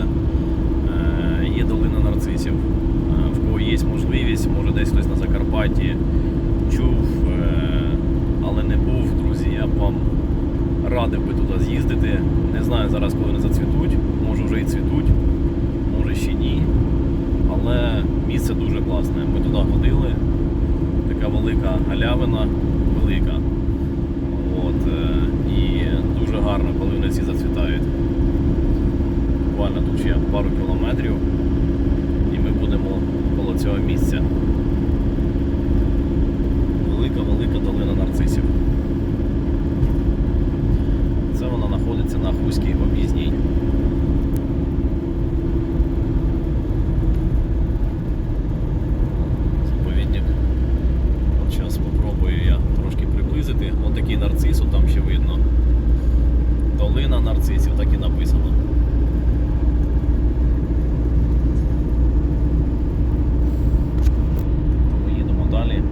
місце. Є долина нарцисів, е, в кого є можливість, може десь хтось на Закарпатті чув, е, але не був, друзі, я б вам радив би туди з'їздити. Не знаю зараз, коли вони зацвітуть, може вже і цвітуть, може ще ні. Але місце дуже класне. Ми туди ходили, така велика галявина, велика. От, е, І дуже гарно, коли вони всі зацвітають. Буквально тут ще пару кілометрів, і ми будемо коло цього місця. Велика-велика долина нарцисів. Це вона знаходиться на Хуській об'їзній. Заповідник. Зараз спробую я трошки приблизити. Ось такий нарцис, там ще видно. Долина нарцисів, так і написано. Ми їдемо далі.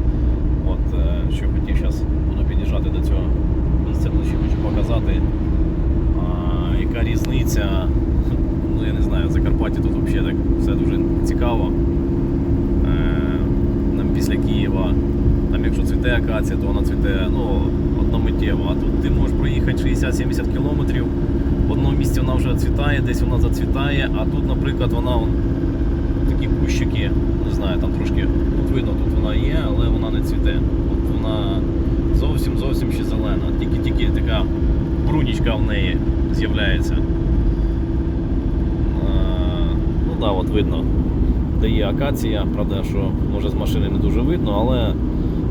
От е, що хотів зараз буду під'їжджати до цього місця, то ще хочу показати, а, яка різниця. Ну я не знаю, в Закарпатті тут взагалі так все дуже цікаво. Е, Там після Києва, там якщо цвіте акація, то вона цвіте ну, одномиттєво. А тут ти можеш проїхати 60-70 кілометрів. В одному місці вона вже цвітає, десь вона зацвітає, а тут, наприклад, вона он, такі кущики, не знаю, там трошки тут видно, тут вона є, але вона не цвіте. От вона зовсім зовсім ще зелена. Тільки-тільки така брунічка в неї з'являється. Ну да, от видно, де є акація, правда, що може з машини не дуже видно, але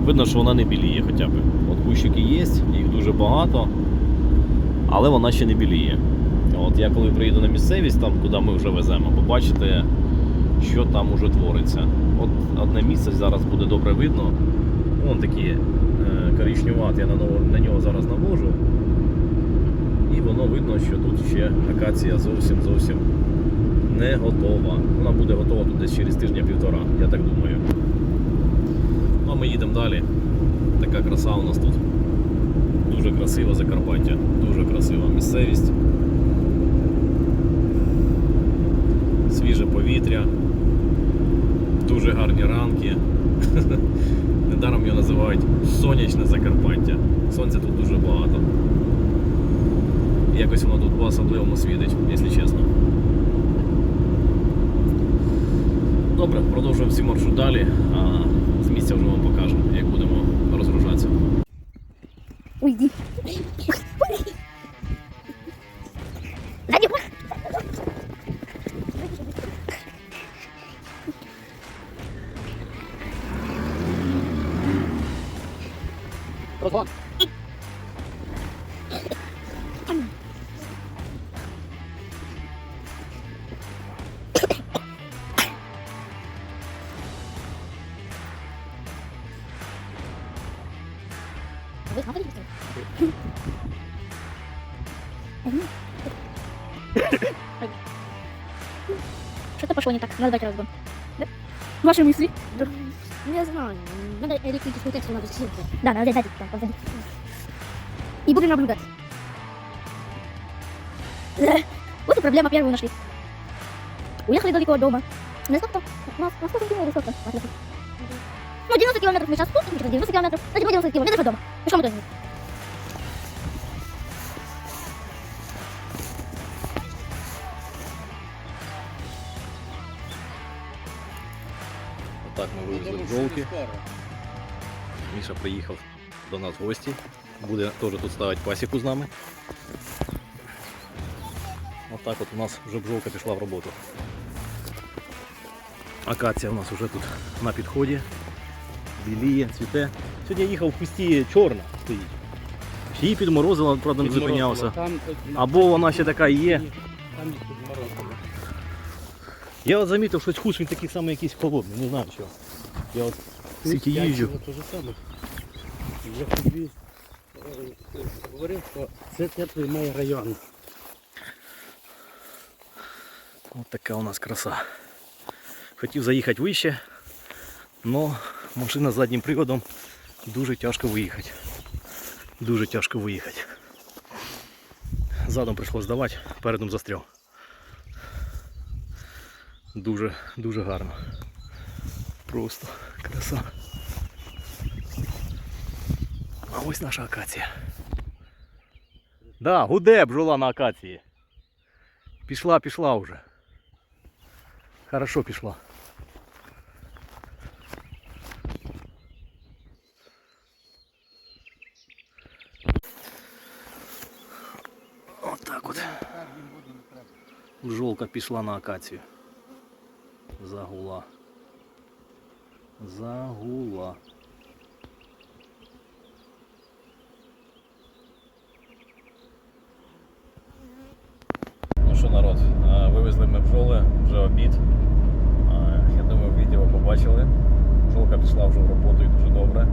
видно, що вона не біліє хоча б. От кущики є, їх дуже багато, але вона ще не біліє. От я коли приїду на місцевість, там куди ми вже веземо, побачите, що там уже твориться. От одне місце зараз буде добре видно. Вон такі е, коричневат, я на, нього- на нього зараз навожу. І воно видно, що тут ще акація зовсім зовсім не готова. Вона буде готова тут десь через тижня-півтора, я так думаю. Ну а ми їдемо далі. Така краса у нас тут. Дуже красива Закарпаття, дуже красива місцевість. Свіже повітря, дуже гарні ранки. Недаром його називають сонячне Закарпаття. Сонця тут дуже багато. Якось воно тут по-особливому світить, якщо чесно. Добре, продовжуємо всі маршрут далі, з місця вже вам покажемо, як будемо розгружатися. Уйди. Что-то пошло не так. Надо дать разгон. Да? Ваши мысли? Не знаю. Надо электрическую тексту надо силку. Да, надо дать позади. И будем наблюдать. Э, Вот и проблема первую нашли. Уехали далеко от дома. Не сколько? У нас на сколько километров сколько? Ну, 90 километров мы сейчас тут, через 90 километров. Кстати, мы 90 километров до дома. Міша приїхав до нас в гості. Буде теж тут ставити пасіку з нами. Отак от у нас вже бджолка пішла в роботу. Акація у нас вже тут на підході. Біліє, цвіте. Сьогодні я їхав в кусті чорна стоїть. Її підморозило, правда не зупинявся. Або вона ще така є. Там їх. Я от замітив, що хуш він такий самий якийсь холодний, не знаю чого. Я от скільки їжджу. Я тобі е, говорив, що це теплий мій район. От така у нас краса. Хотів заїхати вище, але машина з заднім приводом дуже тяжко виїхати. Дуже тяжко виїхати. Задом прийшлось здавати, передом застряв. Дуже, дуже гарно. Просто Краса. А ось наша акація. Да, гуде бжола на акації. Пішла, пішла уже. Хорошо пішла. Вот так вот. Бжолка пішла на акацію. Загула. Загула. Ну що, народ, е, вивезли ми бджоли, вже обід. Е, Я думаю, відео побачили. Бджолка пішла вже в роботу і дуже добре.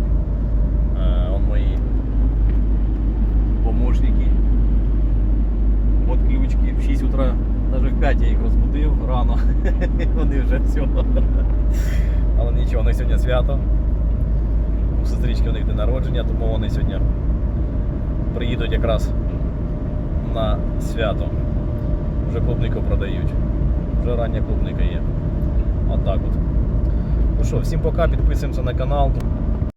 Е, Он мої помощники. От ключки. В 6 утра, навіть в 5 я їх розбудив рано. Вони вже все. Але нічого, у них сьогодні свято. У сестрички у них день народження, тому вони сьогодні приїдуть якраз на свято. Вже клубнику продають. Вже рання клубника є. Отак от. Ну що, всім пока, підписуємося на канал.